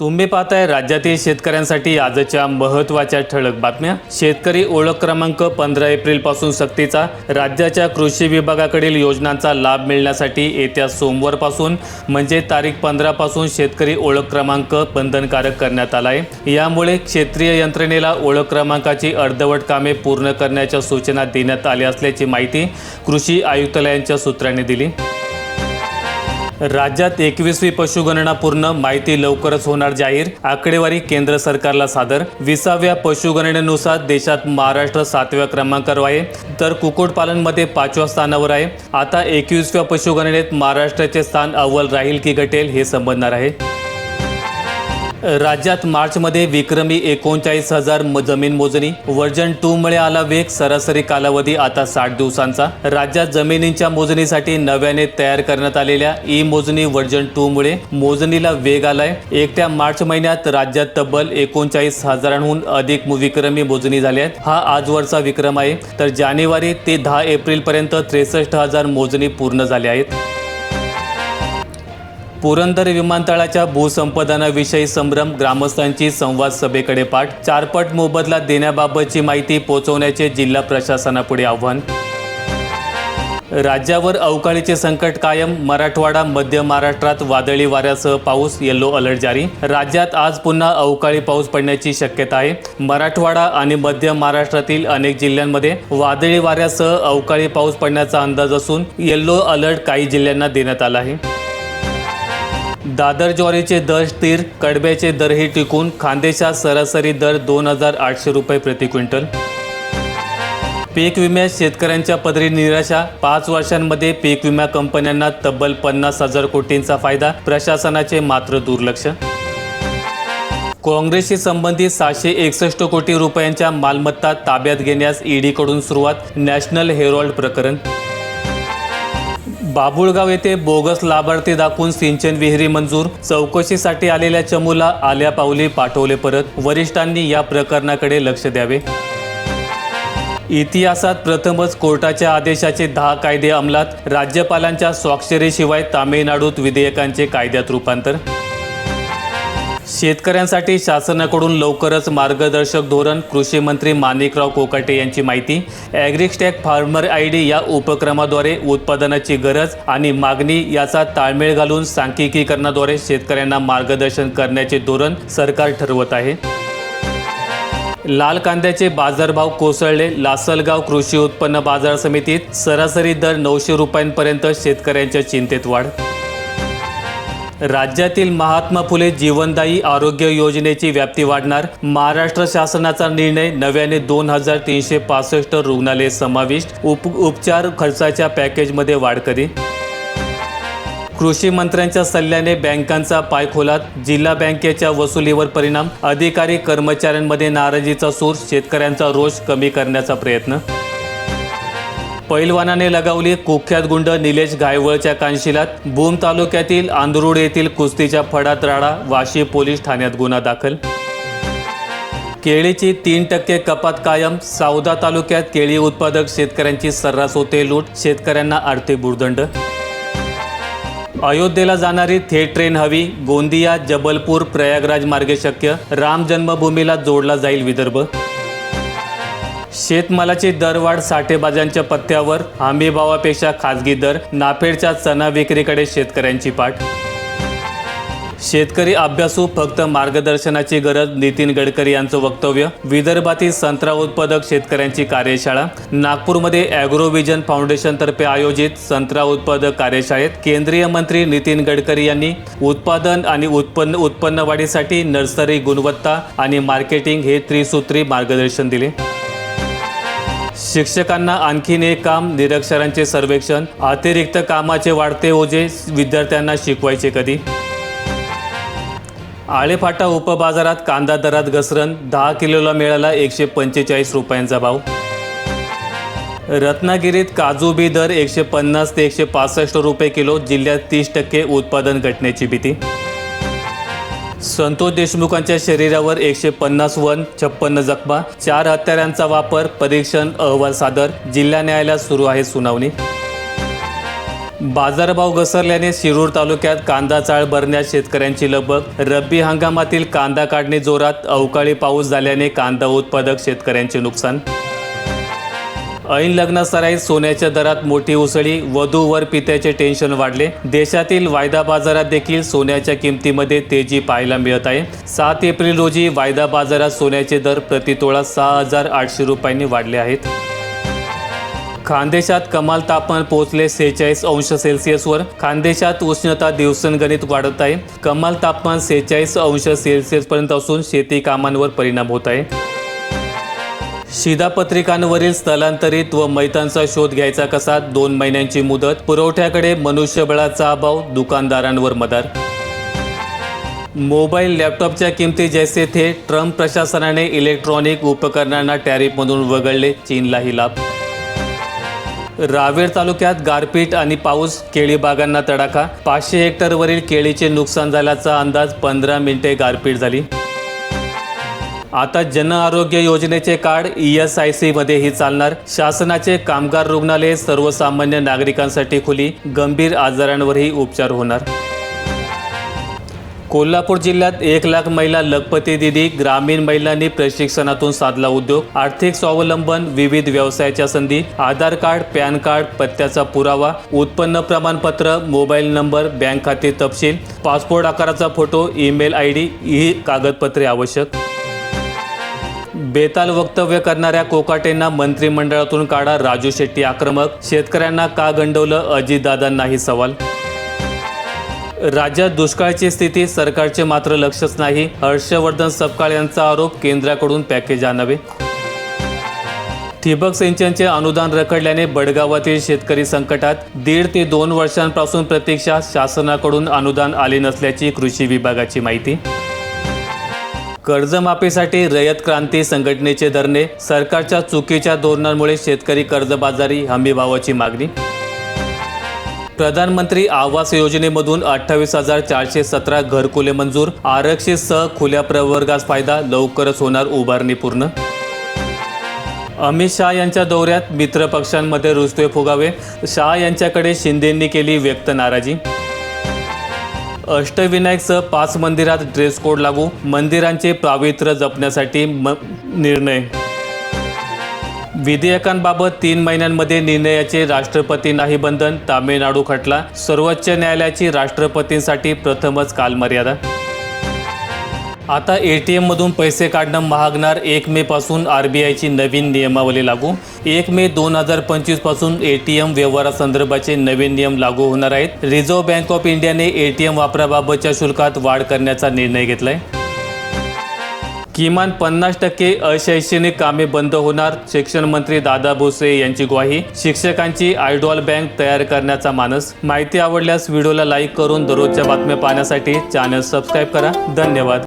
तुम्ही पाहताय राज्यातील शेतकऱ्यांसाठी आजच्या महत्त्वाच्या ठळक बातम्या. शेतकरी ओळख क्रमांक पंधरा एप्रिलपासून सक्तीचा. राज्याच्या कृषी विभागाकडील योजनांचा लाभ मिळण्यासाठी येत्या सोमवारपासून म्हणजे तारीख पंधरा पासून शेतकरी ओळख क्रमांक बंधनकारक करण्यात आला आहे यामुळे क्षेत्रीय यंत्रणेला ओळख क्रमांकाची अर्धवट कामे पूर्ण करण्याच्या सूचना देण्यात आल्या असल्याची माहिती कृषी आयुक्तालयांच्या सूत्रांनी दिली. राज्यात एकवीसवी पशुगणना पूर्ण माहिती लवकरच होणार जाहीर. आकडेवारी केंद्र सरकारला सादर. विसाव्या पशुगणनेनुसार देशात महाराष्ट्र सातव्या क्रमांकावर आहे. तर कुक्कुटपालनमध्ये पाचव्या स्थानावर आहे. आता एकवीसव्या पशुगणनेत महाराष्ट्राचे स्थान अव्वल राहील की घटेल हे समजणार आहे. राज्यात मार्चमध्ये विक्रमी एकोणचाळीस हजार जमीन मोजणी वर्जन टू मुळे आला वेग सरासरी कालावधी आता साठ दिवसांचा. राज्यात जमिनींच्या मोजणीसाठी नव्याने तयार करण्यात आलेल्या ई मोजणी वर्जन टू मुळे मोजणीला वेग आलाय. एकट्या मार्च महिन्यात राज्यात तब्बल एकोणचाळीस हजारांहून अधिक विक्रमी मोजणी झाल्या आहेत. हा आजवरचा विक्रम आहे. तर जानेवारी ते दहा एप्रिल पर्यंत त्रेसष्ट हजार मोजणी पूर्ण झाल्या आहेत. पुरंदर विमानतळाच्या भूसंपादनाविषयी संभ्रम ग्रामस्थांची संवाद सभेकडे पाठ चारपट मोबदला देण्याबाबतची माहिती पोहोचवण्याचे जिल्हा प्रशासनापुढे आव्हान. राज्यावर अवकाळीचे संकट कायम मराठवाडा मध्य महाराष्ट्रात वादळी वाऱ्यासह पाऊस येलो अलर्ट जारी. राज्यात आज पुन्हा अवकाळी पाऊस पडण्याची शक्यता आहे. मराठवाडा आणि मध्य महाराष्ट्रातील अनेक जिल्ह्यांमध्ये वादळी वाऱ्यासह अवकाळी पाऊस पडण्याचा अंदाज असून येल्लो अलर्ट काही जिल्ह्यांना देण्यात आला आहे. दादर ज्वारीचे दर स्थिर कडब्याचे दरही टिकून खांदेशा सरासरी दर दोन हजार आठशे रुपये प्रति क्विंटल. पीक विम्यात शेतकऱ्यांच्या पदरी निराशा पाच वर्षांमध्ये पीक विमा कंपन्यांना तब्बल पन्नास हजार कोटींचा फायदा प्रशासनाचे मात्र दुर्लक्ष. काँग्रेसशी संबंधित सहाशे एकसष्ट कोटी रुपयांच्या मालमत्ता ताब्यात घेण्यास ईडीकडून सुरुवात नॅशनल हेरॉल्ड प्रकरण. बाबुळगाव येथे बोगस लाभार्थी दाखवून सिंचन विहिरी मंजूर. चौकशीसाठी आलेल्या चमूला आल्या पावली पाठवले परत. वरिष्ठांनी या प्रकरणाकडे लक्ष द्यावे. इतिहासात प्रथमच कोर्टाच्या आदेशाचे दहा कायदे अंमलात. राज्यपालांच्या स्वाक्षरीशिवाय तामिळनाडूत विधेयकांचे कायद्यात रूपांतर. शेतकऱ्यांसाठी शासनाकडून लवकरच मार्गदर्शक धोरण कृषी मंत्री माणिकराव कोकाटे यांची माहिती. ॲग्रिस्टॅक फार्मर आय डी या उपक्रमाद्वारे उत्पादनाची गरज आणि मागणी याचा ताळमेळ घालून सांख्यिकीकरणाद्वारे शेतकऱ्यांना मार्गदर्शन करण्याचे धोरण सरकार ठरवत आहे. लाल कांद्याचे बाजारभाव कोसळले. लासलगाव कृषी उत्पन्न बाजार समितीत सरासरी दर नऊशे रुपयांपर्यंत शेतकऱ्यांच्या चिंतेत वाढ राज्यातील महात्मा फुले जीवनदायी आरोग्य योजनेची व्याप्ती वाढणार. महाराष्ट्र शासनाचा निर्णय नव्याने दोन हजार तीनशे पासष्ट रुग्णालय समाविष्ट. उप उपचार खर्चाच्या पॅकेजमध्ये वाढ करी कृषी मंत्र्यांच्या सल्ल्याने बँकांचा पायखोलात जिल्हा बँकेच्या वसुलीवर परिणाम. अधिकारी कर्मचाऱ्यांमध्ये नाराजीचा सूर. शेतकऱ्यांचा रोष कमी करण्याचा प्रयत्न. पैलवानाने लगावली कुख्यात गुंड निलेश गायवळच्या कानशिलात. भूम तालुक्यातील आंधरुड येथील कुस्तीच्या फडात राडा वाशी पोलीस ठाण्यात गुन्हा दाखल. केळीची तीन टक्के कपात कायम. सावदा तालुक्यात केळी उत्पादक शेतकऱ्यांची सर्रास होते लूट. शेतकऱ्यांना आर्थिक बुर्दंड अयोध्येला जाणारी थेट ट्रेन हवी. गोंदिया जबलपूर प्रयागराज मार्गे शक्य. राम जन्मभूमीला जोडला जाईल विदर्भ. शेतमालाची दरवाढ साठेबाजांच्या पत्त्यावर हमीभावापेक्षा खाजगी दर नाफेडच्या चना विक्रीकडे शेतकऱ्यांची पाठ. शेतकरी अभ्यासू फक्त मार्गदर्शनाची गरज नितीन गडकरी यांचं वक्तव्य. विदर्भातील संत्रा उत्पादक शेतकऱ्यांची कार्यशाळा. नागपूरमध्ये ॲग्रोव्हिजन फाउंडेशनतर्फे आयोजित संत्रा उत्पादक कार्यशाळेत केंद्रीय मंत्री नितीन गडकरी यांनी उत्पादन आणि उत्पन्न उत्पन्न वाढीसाठी नर्सरी गुणवत्ता आणि मार्केटिंग हे त्रिसूत्री मार्गदर्शन दिले. शिक्षकांना आणखीन एक काम निरक्षरांचे सर्वेक्षण. अतिरिक्त कामाचे वाढते ओझे विद्यार्थ्यांना शिकवायचे कधी? आळेफाटा उपबाजारात कांदा दरात घसरण दहा किलोला मिळाला एकशे पंचेचाळीस रुपयांचा भाव. रत्नागिरीत काजू बी दर एकशे पन्नास ते एकशे पासष्ट रुपये किलो जिल्ह्यात तीस टक्के उत्पादन घटण्याची भीती. संतोष देशमुखांच्या शरीरावर एकशे पन्नास वन छप्पन्न जखमा चार हत्यारांचा वापर परीक्षण अहवाल सादर जिल्हा न्यायालयात सुरू आहे सुनावणी. बाजारभाव घसरल्याने शिरूर तालुक्यात कांदा चाळ भरण्यात शेतकऱ्यांची लगबग रब्बी हंगामातील कांदा काढणी जोरात अवकाळी पाऊस झाल्याने कांदा उत्पादक शेतकऱ्यांचे नुकसान. ऐन लग्नासराईत सोन्याच्या दरात मोठी उसळी वधूवर पित्याचे टेन्शन वाढले. देशातील वायदा बाजारात देखील सोन्याच्या किमतीमध्ये तेजी पाहायला मिळत आहे. सात एप्रिल रोजी वायदा बाजारात सोन्याचे दर प्रतितोळा सहा हजार आठशे रुपयांनी वाढले आहेत. खानदेशात कमाल तापमान पोहोचले सेहेचाळीस अंश सेल्सिअसवर. खानदेशात उष्णता दिवसंगणित वाढत आहे. कमाल तापमान सेहेचाळीस अंश सेल्सिअसपर्यंत असून शेती कामांवर परिणाम होत आहे. शिधापत्रिकांवरील स्थलांतरित व मैतांचा शोध घ्यायचा कसा? दोन महिन्यांची मुदत पुरवठ्याकडे मनुष्यबळाचा अभाव दुकानदारांवर मदार. मोबाईल लॅपटॉपच्या किमती जैसे थे ट्रम्प प्रशासनाने इलेक्ट्रॉनिक उपकरणांना टॅरिफमधून वगळले चीनलाही लाभ. रावेर तालुक्यात गारपीट आणि पाऊस केळी बागांना तडाखा. पाचशे हेक्टरवरील केळीचे नुकसान झाल्याचा अंदाज पंधरा मिनिटे गारपीट झाली. आता जन आरोग्य योजनेचे कार्ड ई एस आय सीमध्येही चालणार. शासनाचे कामगार रुग्णालय सर्वसामान्य नागरिकांसाठी खुली. गंभीर आजारांवरही उपचार होणार. कोल्हापूर जिल्ह्यात एक लाख महिला लखपती दिदी ग्रामीण महिलांनी प्रशिक्षणातून साधला उद्योग. आर्थिक स्वावलंबन विविध व्यवसायाच्या संधी आधार कार्ड पॅन कार्ड पत्त्याचा पुरावा उत्पन्न प्रमाणपत्र मोबाईल नंबर बँक खाते तपशील पासपोर्ट आकाराचा फोटो ईमेल आय डी ही कागदपत्रे आवश्यक. बेताल वक्तव्य करणाऱ्या कोकाटेंना मंत्रिमंडळातून काढा राजू शेट्टी आक्रमक. शेतकऱ्यांना का गंडवलं? अजितदादांनाही सवाल. राज्यात दुष्काळाची स्थिती सरकारचे मात्र लक्षच नाही. हर्षवर्धन सपकाळ यांचा आरोप केंद्राकडून पॅकेज आणावे ठिबक सिंचनचे अनुदान रखडल्याने बडगावातील शेतकरी संकटात दीड ते दोन वर्षांपासून प्रतीक्षा शासनाकडून अनुदान आले नसल्याची कृषी विभागाची माहिती. कर्जमाफीसाठी रयत क्रांती संघटनेचे धरणे सरकारच्या चुकीच्या धोरणांमुळे शेतकरी कर्जबाजारी हमीभावाची मागणी. प्रधानमंत्री आवास योजनेमधून अठ्ठावीस हजार चारशे सतरा घरकुले मंजूर आरक्षित सह खुल्या प्रवर्गास फायदा लवकरच होणार उभारणी पूर्ण. अमित शहा यांच्या दौऱ्यात मित्रपक्षांमध्ये पक्षांमध्ये फुगावे शहा यांच्याकडे शिंदेंनी केली व्यक्त नाराजी. अष्टविनायकसह पाच मंदिरात ड्रेस कोड लागू मंदिरांचे पावित्र्य जपण्यासाठी म निर्णय. विधेयकांबाबत तीन महिन्यांमध्ये निर्णयाचे राष्ट्रपती नाही बंधन तामिळनाडू खटला सर्वोच्च न्यायालयाची राष्ट्रपतींसाठी प्रथमच कालमर्यादा. आता ए टी एममधून पैसे काढणं महागणार एक मेपासून आर बी आयची नवीन नियमावली लागू. एक मे दोन हजार पंचवीसपासून ए टी एम व्यवहारासंदर्भाचे नवीन नियम लागू होणार आहेत. रिझर्व्ह बँक ऑफ इंडियाने ए टी एम वापराबाबतच्या शुल्कात वाढ करण्याचा निर्णय घेतलाय. किमान पन्नास टक्के अशैक्षणिक कामे बंद होणार शिक्षण मंत्री दादा भुसे यांची ग्वाही शिक्षकांची आयडॉल बँक तयार करण्याचा मानस. माहिती आवडल्यास व्हिडिओला लाईक करून दररोजच्या बातम्या पाहण्यासाठी चॅनल सबस्क्राईब करा. धन्यवाद.